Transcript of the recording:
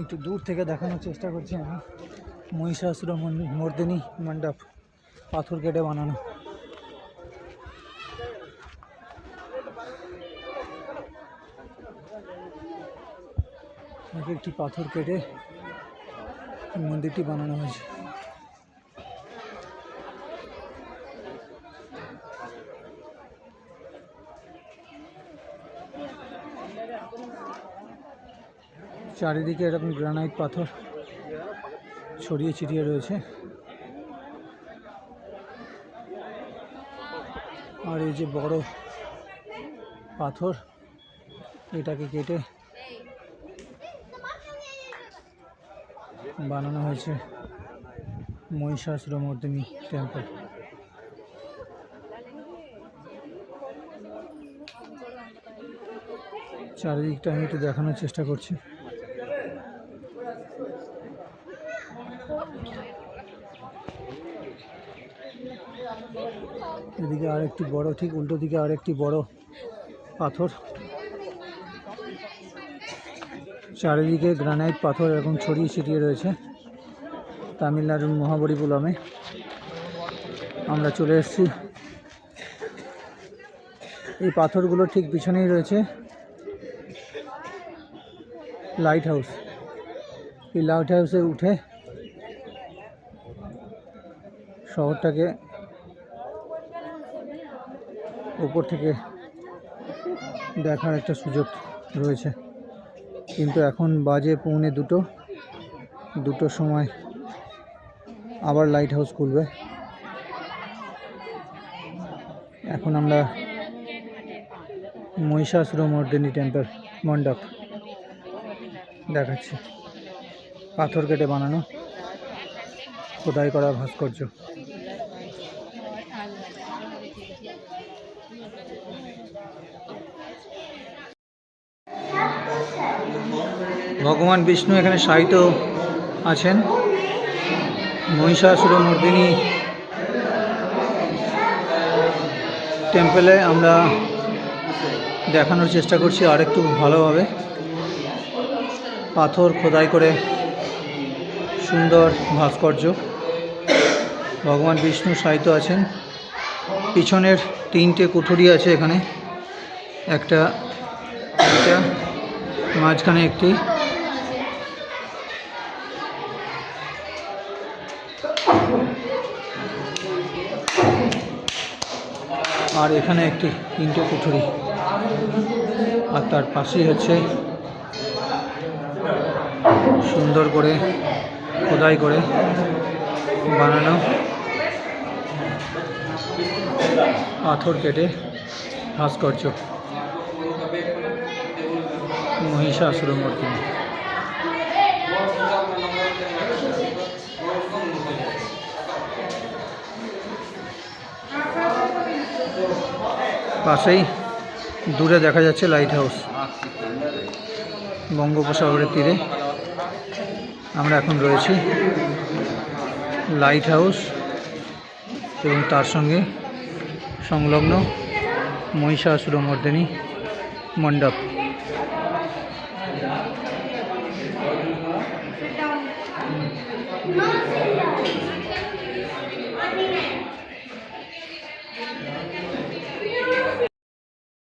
একটু দূর থেকে দেখানোর চেষ্টা করছি আমি। মহিষাসুর মর্দিনী মণ্ডপ, পাথর কেটে বানানো। এক একটি পাথর কেটে মন্দিরটি বানানো হয়েছে। চারিদিকে এরকম গ্রানাইট পাথর ছড়িয়ে ছিটিয়ে রয়েছে। আর এই যে বড় পাথর, এটাকে কেটে বানানো হয়েছে মহিষাসুরমর্দিনী টেম্পল চারিদিকটা আমি একটু দেখানোর চেষ্টা করছি। এদিকে আরেকটি বড়, ঠিক উল্টো দিকে আরেকটি বড় পাথর। চারিদিকে গ্রানাইট পাথর এরকম ছড়িয়ে ছিটিয়ে রয়েছে তামিলনাড়ুর মহাবলীপুরমে আমরা চলে এসেছি। এই পাথরগুলো ঠিক পিছনেই রয়েছে। লাইট হাউস এই লাইট হাউসে উঠে শহরটাকে উপর থেকে দেখার একটা সুযোগ রয়েছে। কিন্তু এখন বাজে পৌনে দুটো। দুটোর সময় আবার লাইট হাউস খুলবে। এখন আমরা মহিষাসুর মর্দিনী টেম্পল মণ্ডপ দেখাচ্ছি। পাথর কেটে বানানো। খোদাই করা ভাস্কর্য। ভগবান বিষ্ণু এখানে সাহিত্য আছেন। মহিষাসুরমর্দিনী টেম্পলে আমরা দেখানোর চেষ্টা করছি আরেকটু ভালোভাবে। পাথর খোদাই করে সুন্দর ভাস্কর্য। ভগবান বিষ্ণু সাহিত্য আছেন। পিছনের তিনটে কুঠুরি আছে এখানে। একটা একটা, মাঝখানে একটি। আর এখানে একটি, তিনটে কুঠুরি। আর তার পাশেই হচ্ছে সুন্দর করে খোদাই করে বানানো পাথর কেটে ভাস্কর্য। মহিষাসুর পাশেই দূরে দেখা যাচ্ছে লাইট হাউস বঙ্গোপসাগরের তীরে। আমরা এখন রয়েছি লাইট হাউস এবং তার সঙ্গে সংলগ্ন মহিষাসুরমর্দিনী मंडप.